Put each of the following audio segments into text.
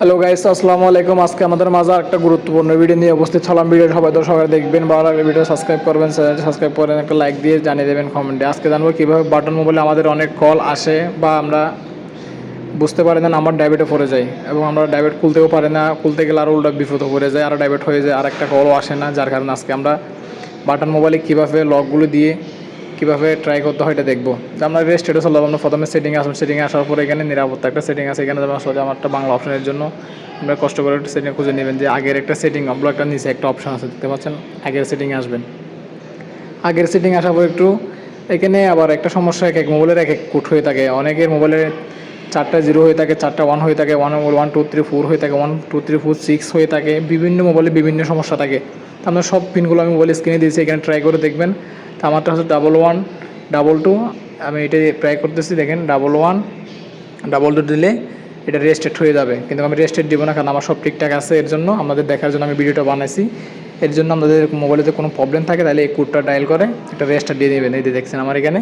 Hello guys আসসালামু আলাইকুম। আজকে আমাদের মাঝে একটা গুরুত্বপূর্ণ ভিডিও নিয়ে উপস্থিত হলাম। ভিডিও সবাই তো সবাই দেখবেন, ভালো লাগলে ভিডিও সাবস্ক্রাইব করবেন, চ্যানেলটি সাবস্ক্রাইব করেন একটা লাইক দিয়ে জানিয়ে দেবেন কমেন্টে আজকে জানব কীভাবে বাটন মোবাইলে আমাদের অনেক কল আসে বা আমরা বুঝতে পারি না আমার ডাইভেটে পড়ে যায় এবং আমরা ডাইভেট খুলতেও পারি না। খুলতে গেলে আরও উল্টা বিপদ পড়ে যায়, আর ডাইভেট হয়ে যায় আর একটা কলও আসে না। যার কারণে আজকে আমরা বাটন মোবাইলে কীভাবে লকগুলো দিয়ে কীভাবে ট্রাই করতে হয় এটা দেখব। আমরা রেস্টেটে চললাম আমরা প্রথমে সেটিংয়ে আসলাম। সেটিংয়ে আসার পরে এখানে নিরাপত্তা একটা সেটিং আছে। এখানে যেমন সোজা আমার একটা বাংলা অপশনের জন্য। আমরা কষ্ট করে একটা সেটিং খুঁজে নেবেন যে আগের একটা সেটিং আমরা একটা নিচে একটা অপশন আছে। দেখতে পাচ্ছেন? আগের সেটিংয়ে আসবেন। আগের সেটিং আসার পর একটু এখানে আবার একটা সমস্যা, এক এক মোবাইলের এক এক কোড হয়ে থাকে। অনেকের মোবাইলের চারটা জিরো হয়ে থাকে, চারটা ওয়ান হয়ে থাকে one one two three four হয়ে থাকে one two three four six হয়ে থাকে। বিভিন্ন মোবাইলে বিভিন্ন সমস্যা থাকে। আমরা সব পিনগুলো আমি মোবাইল স্ক্রিনে দিয়েছি। এখানে ট্রাই করে দেখবেন। তো আমারটা হচ্ছে ডাবল ওয়ান ডাবল টু আমি এটা ট্রাই করতেছি, দেখেন ডাবল ওয়ান ডাবল টু দিলে এটা রেস্টেড হয়ে যাবে। কিন্তু আমি রেস্টেড দিব না, কারণ আমার সব ঠিকঠাক আছে, এর জন্য আমাদের দেখার জন্য আমি ভিডিওটা বানাইছি। এর জন্য আমাদের মোবাইলে যদি কোনো প্রবলেম থাকে, তাহলে এই কোডটা ডায়াল করে এটা রেস্টটা দিয়ে দেবেন এই যে দেখছেন আমার এখানে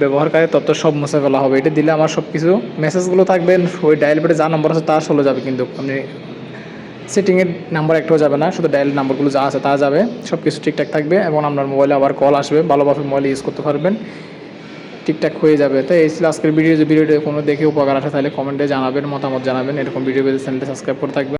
ব্যবহারকারী তথ্য সব মুছে ফেলা হবে। এটা দিলে আমার সব কিছু মেসেজগুলো থাকবেন ওই ডায়াল পেটে যা নম্বর আছে তার চলে যাবে, কিন্তু আপনি সেটিংয়ের নাম্বার একটাও যাবে না, শুধু ডায়াল নাম্বারগুলো যা আছে তা যাবে সব কিছু ঠিকঠাক থাকবে এবং আপনার মোবাইলে আবার কল আসবে, ভালোভাবে মোবাইল ইউজ করতে পারবেন, ঠিকঠাক হয়ে যাবে। তো এই আজকের ভিডিও ভিডিওটা কোনো দেখে উপকার আসে তাহলে কমেন্টে জানাবেন, মতামত জানাবেন, এরকম ভিডিও পেতে চ্যানেলটা সাবস্ক্রাইব করে থাকবেন।